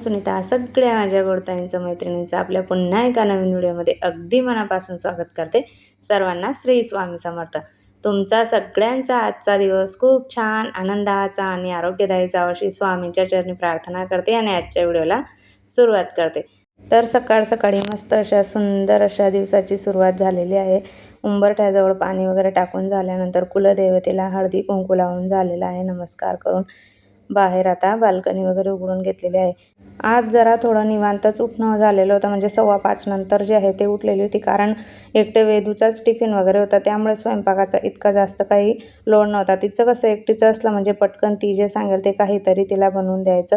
सुनीता सगळ्या माझ्या गोडताईंचं मैत्रिणींचं आपल्या पुन्हा एका नवीन व्हिडिओमध्ये अगदी मनापासून स्वागत करते. सर्वांना श्री स्वामी समर्थ. तुमचा सगळ्यांचा आजचा दिवस खूप छान आनंदाचा आणि आरोग्यदायी जावा अशी स्वामींच्या चरणी प्रार्थना करते आणि आजच्या व्हिडिओला सुरुवात करते. तर सकाळ सकाळी मस्त अशा सुंदर अशा दिवसाची सुरुवात झालेली आहे. उंबरठ्याजवळ पाणी वगैरे टाकून झाल्यानंतर कुलदेवतेला हळदी कुंकू लावून झालेला आहे. नमस्कार करून बाहेर आता बाल्कनी वगैरे उघडून घेतलेली आहे. आज जरा थोडं निवांतच उठणं झालेलं होतं. म्हणजे सव्वा पाच नंतर जे आहे ते उठलेली होती. कारण एकटे वेदूचाच टिफिन वगैरे होता. त्यामुळे स्वयंपाकाचा इतका जास्त काही लोड नव्हता. तिचं कसं एकटीचं असलं म्हणजे पटकन ती जे सांगेल ते काहीतरी तिला बनवून द्यायचं.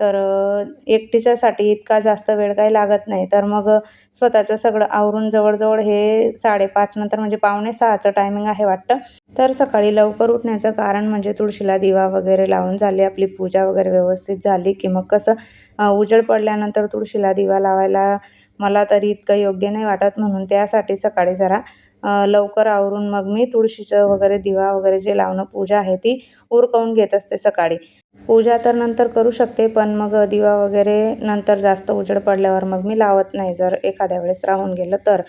तर एकटीच्यासाठी इतका जास्त वेळ काही लागत नाही. तर मग स्वतःचं सगळं आवरून जवळजवळ हे साडेपाच नंतर म्हणजे पावणे सहाचं टायमिंग आहे वाटतं. तर सकाळी लवकर उठण्याचं कारण म्हणजे तुळशीला दिवा वगैरे लावून झाले. आपली पूजा वगैरे व्यवस्थित झाली की मग कसं उजेड पडल्यानंतर तुळशीला दिवा लावायला मला तरी इतकं योग्य नाही वाटत. म्हणून त्यासाठी सकाळी जरा लवकर आवरून मग मी तुळशीचं वगैरे दिवा वगैरे जे लावणं पूजा आहे ती उरकवून घेत असते सकाळी. पूजा तर नंतर करू शकते पण मग दिवा वगैरे नंतर जास्त उजेड पडल्यावर मग मी लावत नाही. जर एखाद्या वेळेस राहून गेलं तर.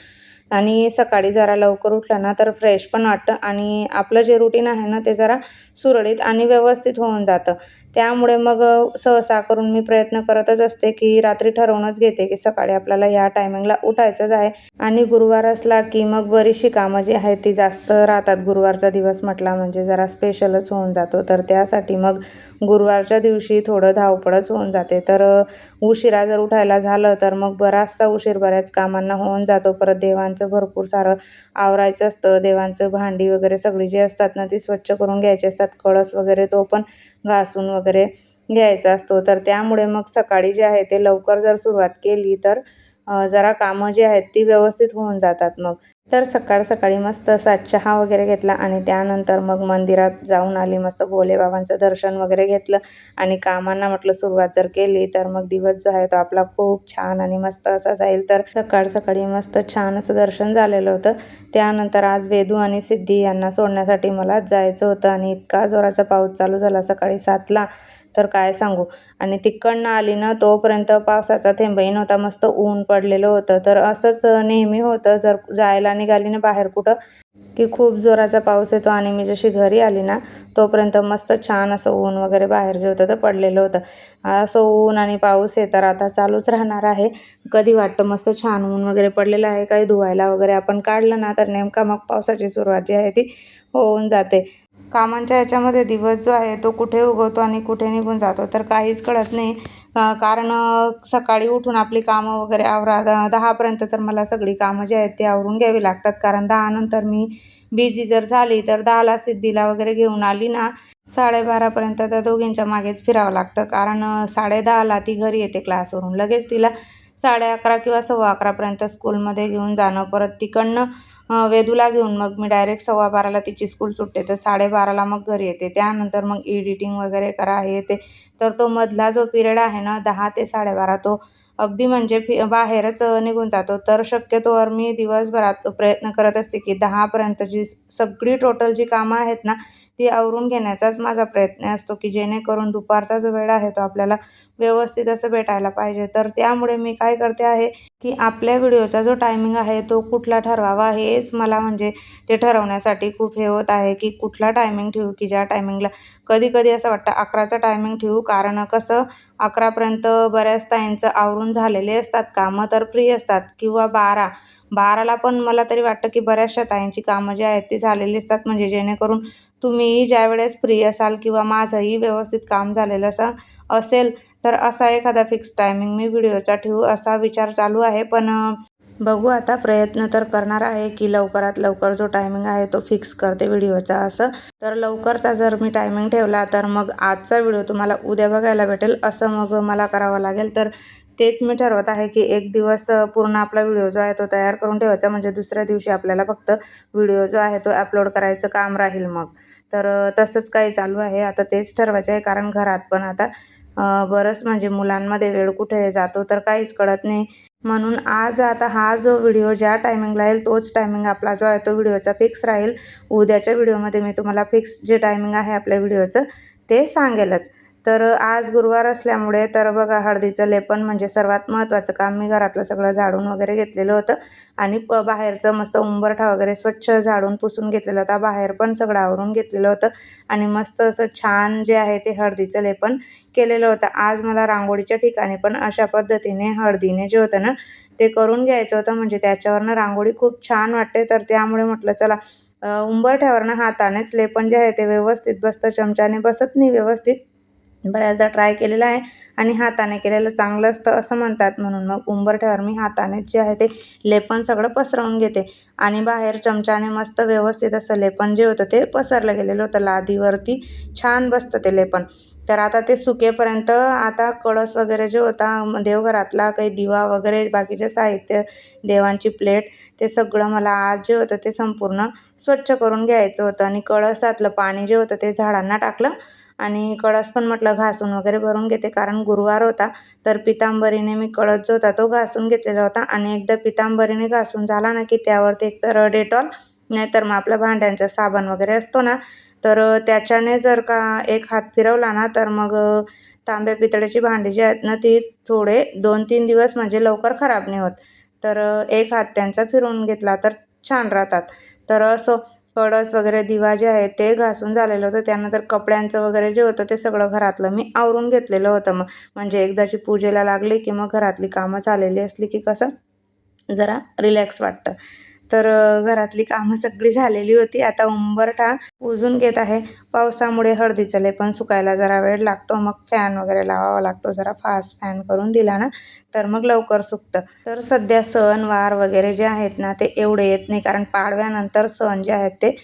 आणि सकाळी जरा लवकर उठलं ना तर फ्रेश पण वाटतं. आणि आपलं जे रुटीन आहे ना ते जरा सुरळीत आणि व्यवस्थित होऊन जातं. त्यामुळे मग सहसा करून मी प्रयत्न करतच असते की रात्री ठरवूनच घेते की सकाळी आपल्याला या टायमिंगला उठायचंच आहे. आणि गुरुवार असला की मग बरीचशी कामं जी आहेत ती जास्त राहतात. गुरुवारचा दिवस म्हटला म्हणजे जरा स्पेशलच होऊन जातो. तर त्यासाठी मग गुरुवारच्या दिवशी थोडं धावपळच होऊन जाते. तर उशिरा जर उठायला झालं तर मग बराचसा उशीर बऱ्याच कामांना होऊन जातो. परत देवांचं भरपूर सारं आवरायचं असतं. देवांचं भांडी वगैरे सगळी जी असतात ना ती स्वच्छ करून घ्यायची असतात. कळस वगैरे तो पण घासून वगैरे घ्यायचा असतो. तर त्यामुळे मग सकाळी जे आहे ते लवकर जर सुरुवात केली तर जरा कामं जी आहेत ती व्यवस्थित होऊन जातात मग. तर सकाळ सकाळी मस्त असा चहा वगैरे घेतला आणि त्यानंतर मग मंदिरात जाऊन आली मस्त भोलेबाबांचं दर्शन वगैरे घेतलं आणि कामांना म्हटलं सुरुवात जर केली तर मग दिवस जो आहे तो आपला खूप छान आणि मस्त असा जाईल. तर सकाळ सकाळी मस्त छान असं दर्शन झालेलं होतं. त्यानंतर आज वेदू आणि सिद्धी यांना सोडण्यासाठी मला जायचं होतं आणि इतका जोराचा पाऊस चालू झाला सकाळी सातला. तर काय सांगू? आणि तिकडनं आली ना तोपर्यंत पावसाचा थेंबही नव्हता मस्त ऊन पडलेलं होतं. तर असंच नेहमी होतं जर जायला निघाली ना बाहेर कुठं? की खूप जोराचा पाऊस येतो आणि मी जशी घरी आली ना तोपर्यंत मस्त छान असं ऊन वगैरे बाहेर जे होतं तर पडलेलं होतं. असं ऊन आणि पाऊस हे तर आता चालूच राहणार आहे. कधी वाटतं मस्त छान ऊन वगैरे पडलेलं आहे काही धुवायला वगैरे आपण काढलं ना तर नेमका मग पावसाची सुरुवात जी आहे ती होऊन जाते. कामांच्या ह्याच्यामध्ये दिवस जो आहे तो कुठे उगवतो आणि कुठे निघून जातो तर काहीच कळत नाही. कारण सकाळी उठून आपली कामं वगैरे आवरा दहापर्यंत तर मला सगळी कामं जी आहेत ती आवरून घ्यावी लागतात. कारण दहानंतर मी बिझी जर झाली तर दहाला सिद्धीला वगैरे घेऊन आली ना साडेबारापर्यंत त्या दोघींच्या मागेच फिरावं लागतं. कारण साडेदहाला ती घरी येते क्लासवरून लगेच तिला साडे अकरा किंवा सव्वा अकरापर्यंत स्कूलमध्ये घेऊन जाणं. परत तिकडनं वेदूला घेऊन मग मी डायरेक्ट सव्वा बाराला तिची स्कूल सुटते. तर साडेबाराला मग घरी येते. त्यानंतर मग एडिटिंग वगैरे करा हे येते. तर तो मधला जो पिरियड आहे ना दहा ते साडेबारा तो अगदी म्हणजे फि बाहेरच निघून जातो. तर शक्यतोवर मी दिवसभरात प्रयत्न करत असते की दहापर्यंत जी सगळी टोटल जी कामं आहेत ना ती आवरून घेण्याचाच माझा प्रयत्न असतो की जेणेकरून दुपारचा जो वेळ आहे तो आपल्याला व्यवस्थित असं भेटायला पाहिजे. तर त्यामुळे मी काय करते आहे की आपल्या व्हिडिओचा जो टायमिंग आहे तो कुठला ठरवावा हेच मला म्हणजे ते ठरवण्यासाठी खूप हे होत आहे की कुठला टायमिंग ठेवू की ज्या टायमिंगला कधी कधी असं वाटतं अकराचं टायमिंग ठेवू कारण कसं अकरापर्यंत बऱ्याच ताईंचं आवरून झालेले असतात कामं तर फ्री असतात किंवा बारा बाराला पण मला तरी वाटतं की बऱ्याचशा ताईंची कामं जी आहेत ती झालेली असतात. म्हणजे जेणेकरून तुम्ही ज्यावेळेस फ्री असाल किंवा माझंही व्यवस्थित काम झालेलं असं असेल तर असा एखादा फिक्स टायमिंग मी व्हिडिओचा ठेवू असा विचार चालू आहे. पण बघू आता प्रयत्न तर करणार आहे की लवकरात लवकर जो टायमिंग आहे तो फिक्स करते व्हिडिओचा असं. तर लवकरचा जर मी टायमिंग ठेवला तर मग आजचा व्हिडिओ तुम्हाला उद्या बघायला भेटेल. असं मग मला करावं लागेल. तर तेच मी ठरवत आहे की एक दिवस पूर्ण आपला व्हिडिओ जो आहे तो तयार करून ठेवायचा. म्हणजे दुसऱ्या दिवशी आपल्याला फक्त व्हिडिओ जो आहे तो अपलोड करायचं काम राहील मग. तर तसंच काही चालू आहे. आता तेच ठरवायचं आहे कारण घरात पण आता बरंच म्हणजे मुलांमध्ये वेळ कुठे जातो तर काहीच कळत नाही. म्हणून आज आता हा जो व्हिडिओ ज्या टायमिंगला येईल तोच टायमिंग आपला जो आहे तो व्हिडिओचा फिक्स राहील. उद्याच्या व्हिडिओमध्ये मी तुम्हाला फिक्स जे टायमिंग आहे आपल्या व्हिडिओचं ते सांगेलच. तर आज गुरुवार असल्यामुळे तर बघा हळदीचं लेपन म्हणजे सर्वात महत्त्वाचं काम मी घरातलं सगळं झाडून वगैरे घेतलेलं होतं. आणि प बाहेरचं मस्त उंबरठा वगैरे स्वच्छ झाडून पुसून घेतलेलं होता. बाहेर पण सगळं आवरून घेतलेलं होतं. आणि मस्त असं छान जे आहे ते हळदीचं लेपन केलेलं होतं. आज मला रांगोळीच्या ठिकाणी पण अशा पद्धतीने हळदीने जे होतं ना ते करून घ्यायचं होतं. म्हणजे त्याच्यावरनं रांगोळी खूप छान वाटते. तर त्यामुळे म्हटलं चला उंबरठ्यावरनं हातानेच लेपन जे आहे ते व्यवस्थित बसतं. चमच्याने बसत नाही व्यवस्थित. बऱ्याचदा ट्राय केलेला आहे आणि हाताने केलेलं चांगलं असतं असं म्हणतात म्हणून. मग उंबरठ्यावर मी हाताने जे आहे ते लेपन सगळं पसरवून घेते. आणि बाहेर चमच्याने मस्त व्यवस्थित असं लेपन जे होतं ते पसरलं गेलेलं होतं. लादीवरती छान बसतं ते लेपन. तर आता ते सुकेपर्यंत आता कळस वगैरे जे होता देवघरातला काही दिवा वगैरे बाकीचे साहित्य देवांची प्लेट ते सगळं मला आज जे होतं ते संपूर्ण स्वच्छ करून घ्यायचं होतं. आणि कळसातलं पाणी जे होतं ते झाडांना टाकलं. आणि कळस पण म्हटलं घासून वगैरे भरून घेते. कारण गुरुवार होता तर पितांबरीने मी कळस जो होता तो घासून घेतलेला होता. आणि एकदा पितांबरीने घासून झाला ना की त्यावरती एकतर डेटॉल नाहीतर मग आपल्या भांड्यांचा साबण वगैरे असतो ना तर त्याच्याने जर का एक हात फिरवला ना तर मग तांब्या पितळेची भांडी जी आहेत ना ती थोडे दोन तीन दिवस म्हणजे लवकर खराब नाही होत. तर एक हात त्यांचा फिरवून घेतला तर छान राहतात. तर असं कळस वगैरे दिवा जे आहे ते घासून झालेलं होतं. त्यानंतर कपड्यांचं वगैरे जे होतं ते सगळं घरातलं मी आवरून घेतलेलं होतं मग. म्हणजे एकदाची पूजेला लागली की मग घरातली कामं झालेली असली की कसं जरा रिलॅक्स वाटतं. तर घरातली कामं सगळी झालेली होती. आता उंबरठा उजून घेत आहे. पावसामुळे हळदीचं पण सुकायला जरा वेळ लागतो. मग फॅन वगैरे लावावा लागतो. जरा फास्ट फॅन करून दिला ना तर मग लवकर सुकतं. तर सध्या सण वार वगैरे जे आहेत ना ते एवढे येत नाही. कारण पाडव्यानंतर सण जे आहेत ते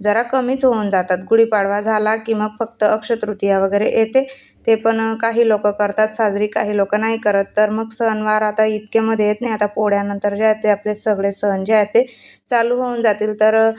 जरा कमीच होऊन जातात. गुढीपाडवा झाला की मग फक्त अक्षतृतीया वगैरे येते. ते पण काही लोक करतात. साजरी काही लोक नाही करत. तर मग सणवार आता इतकेमध्ये येत नाही. आता पोळ्यानंतर जे आहेत ते आपले सगळे सण जे आहेत ते चालू होऊन जातील. तर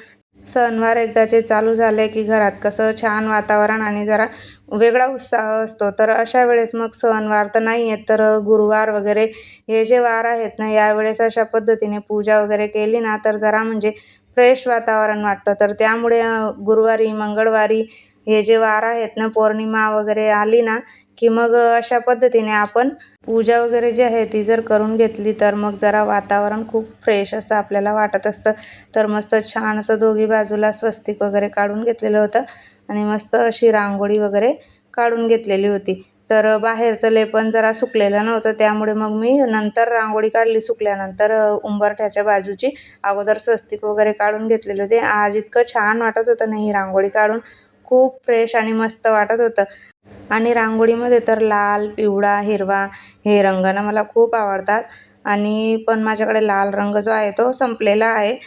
सणवार एकदाचे चालू झाले की घरात कसं छान वातावरण आणि जरा वेगळा उत्साह असतो. तर अशा वेळेस मग सणवार तर नाही आहेत तर गुरुवार वगैरे हे जे वार आहेत ना यावेळेस अशा पद्धतीने पूजा वगैरे केली ना तर जरा म्हणजे फ्रेश वातावरण वाटतं. तर त्यामुळे गुरुवारी मंगळवारी हे जे वार आहेत ना पौर्णिमा वगैरे आली ना की मग अशा पद्धतीने आपण पूजा वगैरे जी आहे ती जर करून घेतली तर मग जरा वातावरण खूप फ्रेश असं आपल्याला वाटत असतं. तर मस्त छान असं दोघी बाजूला स्वस्तिक वगैरे काढून घेतलेलं होतं. आणि मस्त अशी रांगोळी वगैरे काढून घेतलेली होती. तर बाहेरचं लेपन जरा सुकलेलं नव्हतं त्यामुळे मग मी नंतर रांगोळी काढली सुकल्यानंतर उंबरठ्याच्या बाजूची. अगोदर स्वस्तिक वगैरे काढून घेतलेले होते. आज इतकं छान वाटत होतं नाही रांगोळी काढून. खूप फ्रेश आणि मस्त वाटत होतं. आणि रांगोळीमध्ये तर लाल पिवळा हिरवा हे रंग ना मला खूप आवडतात. आणि पण माझ्याकडे लाल रंग जो आहे तो संपलेला आहे.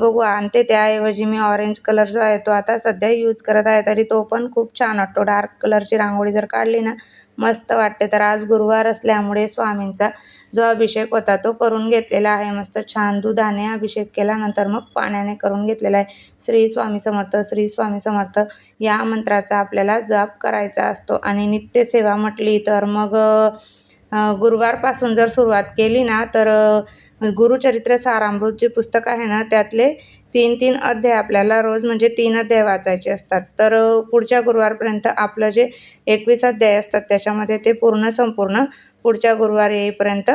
बघू आणते त्याऐवजी मी ऑरेंज कलर जो आहे तो आता सध्या यूज करत आहे तरी तो पण खूप छान वाटतो. डार्क कलरची रांगोळी जर काढली ना मस्त वाटते. तर आज गुरुवार असल्यामुळे स्वामींचा जो अभिषेक होता तो करून घेतलेला आहे. मस्त छान दुधाने अभिषेक केल्यानंतर मग पाण्याने करून घेतलेला आहे. श्री स्वामी समर्थ श्री स्वामी समर्थ या मंत्राचा आपल्याला जप करायचा असतो. आणि नित्यसेवा म्हटली तर मग गुरुवारपासून जर सुरुवात केली ना तर गुरुचरित्र सारामृत जे पुस्तक आहे ना त्यातले तीन तीन अध्याय आपल्याला रोज म्हणजे तीन अध्याय वाचायचे असतात. तर पुढच्या गुरुवारपर्यंत आपलं जे एकवीस अध्याय असतात त्याच्यामध्ये ते पूर्ण संपूर्ण पुढच्या गुरुवार येईपर्यंत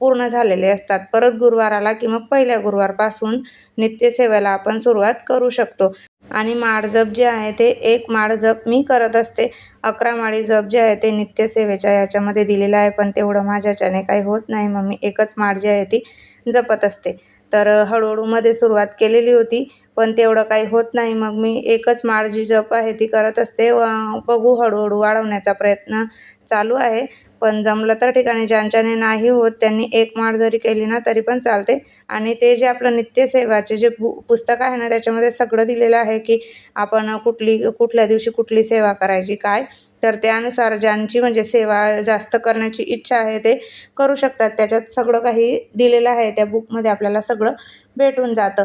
पूर्ण झालेले असतात. परत गुरुवाराला किंवा पहिल्या गुरुवारपासून नित्यसेवेला आपण सुरुवात करू शकतो. आणि माळजप जे आहे ते एक माळजप मी करत असते. अकरा माळी जप जे आहे ते नित्यसेवेच्या याच्यामध्ये दिलेलं आहे पण तेवढं माझ्याच्याने काही होत नाही. मग मी एकच माळ जी आहे ती जपत असते. तर हळूहळूमध्ये सुरुवात केलेली होती पण तेवढं काही होत नाही. मग मी एकच माळ जी जप आहे ती करत असते. व बघू हळूहळू वाढवण्याचा प्रयत्न चालू आहे. पण जमलं तर ठिकाणी ज्यांच्याने नाही होत त्यांनी एक माळ जरी केली ना तरी पण चालते. आणि ते जे आपलं नित्यसेवाचे जे पु पुस्तक आहे ना त्याच्यामध्ये सगळं दिलेलं आहे की आपण कुठली कुठल्या दिवशी कुठली सेवा करायची काय? तर त्यानुसार ज्यांची म्हणजे सेवा जास्त करण्याची इच्छा आहे ते करू शकतात. त्याच्यात सगळं काही दिलेलं आहे. त्या बुकमध्ये आपल्याला सगळं भेटून जातं.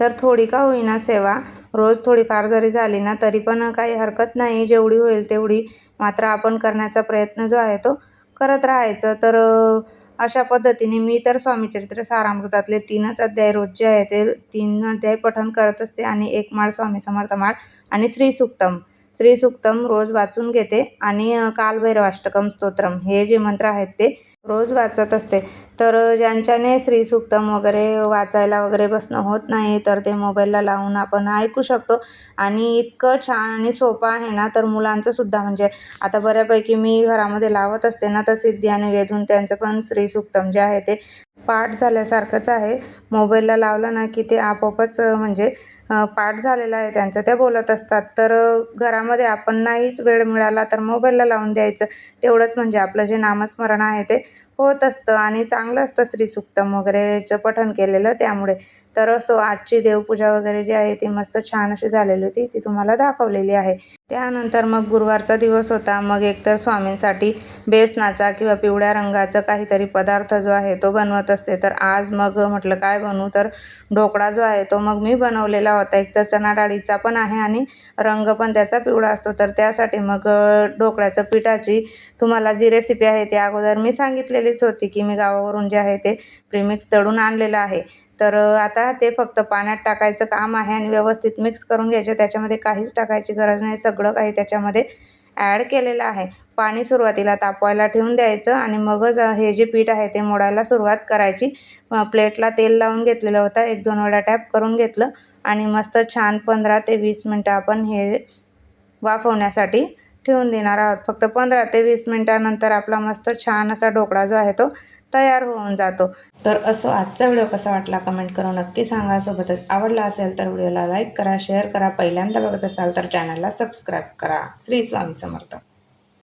तर थोडी का होईना सेवा. रोज थोडीफार जरी झाली ना तरी पण काही हरकत नाही. जेवढी होईल तेवढी मात्र आपण करण्याचा प्रयत्न जो आहे तो करत राहायचं. तर अशा पद्धतीने मी तर स्वामीचरित्र सारामृतातले तीनच अध्याय रोज जे आहे ते तीन अध्याय पठण करत असते आणि एक माळ स्वामी समर्थ माळ आणि श्री सुक्तम श्री सुक्तम रोज वाचून घेते आणि कालभैरवाष्टकम स्तोत्रम हे जे मंत्र आहेत ते रोज वाचत असते. तर ज्यांच्याने श्री सुक्तम वगैरे वाचायला वगैरे बसणं होत नाही तर ते मोबाईलला लावून आपण ऐकू शकतो. आणि इतकं छान आणि सोपं आहे ना तर मुलांचं सुद्धा म्हणजे आता बऱ्यापैकी मी घरामध्ये लावत असते ना तर सिद्धी आणि वेधून त्यांचं पण श्री सुक्तम जे आहे ते पाठ झाल्यासारखंच आहे. मोबाईलला लावलं ना की ते आपोआपच म्हणजे पाठ झालेला आहे. त्यांचं ते बोलत असतात. तर घरामध्ये आपण नाहीच वेळ मिळाला तर मोबाईलला लावून द्यायचं. तेवढंच म्हणजे आपलं जे नामस्मरण आहे ते होत असतं आणि चांगलं असतं श्री सुक्तम वगैरेचं पठण केलेलं त्यामुळे. तर असो आजची देवपूजा वगैरे जी आहे ती मस्त छान अशी झालेली होती ती तुम्हाला दाखवलेली आहे. त्यानंतर मग गुरुवारचा दिवस होता मग एकतर स्वामींसाठी बेसनाचा किंवा पिवळ्या रंगाचा काहीतरी पदार्थ जो आहे तो बनवत असते. तर आज मग म्हटलं काय बनवू? तर ढोकळा जो आहे तो मग मी बनवलेला होता. एक तर चणा डाळीचा पण आहे आणि रंग पण त्याचा पिवळा असतो. तर त्यासाठी मग ढोकळ्याचं पिठाची तुम्हाला जी रेसिपी आहे ती अगोदर मी सांगितलेलीच होती की मी गावावरून जे आहे ते प्रीमिक्स तळून आणलेलं आहे. तर आता ते फक्त पाण्यात टाकायचं काम आहे आणि व्यवस्थित मिक्स करून घ्यायचं. त्याच्यामध्ये काहीच टाकायची गरज नाही. सगळं काही त्याच्यामध्ये ॲड केलेलं आहे. पाणी सुरुवातीला तापवायला ठेवून द्यायचं आणि मगच हे जे पीठ आहे ते मोडायला सुरुवात करायची. प्लेटला तेल लावून घेतलेलं होतं. एक दोन वेळा टॅप करून घेतलं आणि मस्त छान पंधरा ते वीस मिनटं आपण हे वाफवण्यासाठी ठेवून देणार आहोत. फक्त पंधरा ते वीस मिनटानंतर आपला मस्त छान असा ढोकळा जो आहे तो तयार होऊन जातो. तर असो आजचा व्हिडिओ कसा वाटला कमेंट करून नक्की सांगा. सोबतच आवडला असेल तर व्हिडिओला लाईक करा शेअर करा. पहिल्यांदा बघत असाल तर चॅनलला सबस्क्राईब करा. श्री स्वामी समर्थ.